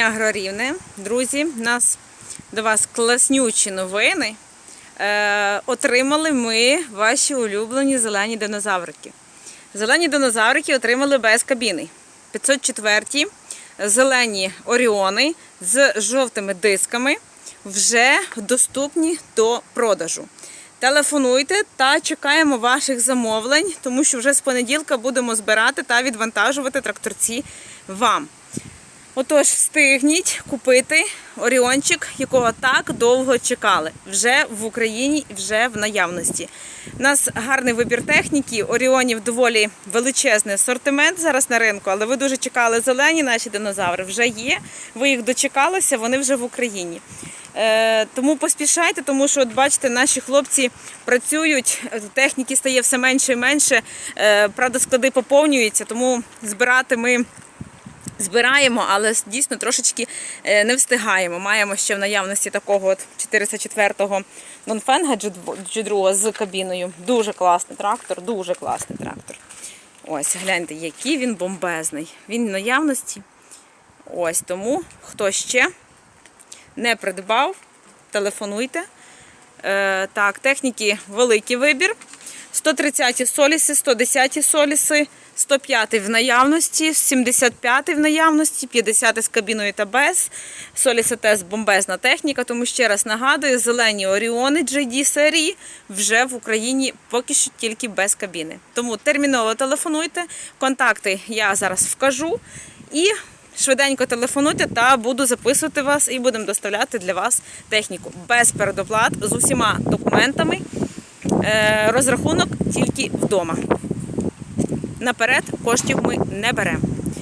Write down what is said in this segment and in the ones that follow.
Агрорівне, друзі, у нас до вас класнючі новини. Е, отримали ми ваші улюблені зелені динозаврики. Зелені динозаврики отримали без кабіни. 504 зелені оріони з жовтими дисками вже доступні до продажу. Телефонуйте та чекаємо ваших замовлень, тому що вже з понеділка будемо збирати та відвантажувати тракторці вам. Отож, встигніть купити оріончик, якого так довго чекали. Вже в Україні, вже в наявності. У нас гарний вибір техніки. Оріонів доволі величезний асортимент зараз на ринку, але ви дуже чекали зелені наші динозаври. Вже є. Ви їх дочекалися, вони вже в Україні. Е, тому поспішайте, тому що, от бачите, наші хлопці працюють, техніки стає все менше і менше. Е, правда, склади поповнюються, тому збирати ми. Збираємо, але дійсно трошечки е, не встигаємо. Маємо ще в наявності такого от 404-го Донфенга G2 з кабіною. Дуже класний трактор, дуже класний трактор. Ось, гляньте, який він бомбезний. Він в наявності. Ось тому, хто ще не придбав, телефонуйте. Е, так, техніки великий вибір. 130 соліси, 110 соліси, 105 в наявності, 75 в наявності, 50 з кабіною та без. Соліси теж бомбезна техніка, тому ще раз нагадую, зелені Оріони JD серії вже в Україні поки що тільки без кабіни. Тому терміново телефонуйте, контакти я зараз вкажу і швиденько телефонуйте та буду записувати вас і будемо доставляти для вас техніку без передоплат з усіма документами. Е, Розрахунок тільки вдома. Наперед коштів ми не беремо.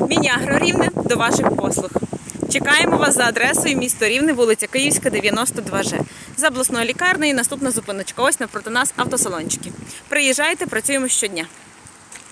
Міні-агро Рівне до ваших послуг. Чекаємо вас за адресою місто Рівне, вулиця Київська, 92Ж. За обласною лікарнею наступна зупиночка. Ось напроти нас автосалончики. Приїжджайте, працюємо щодня.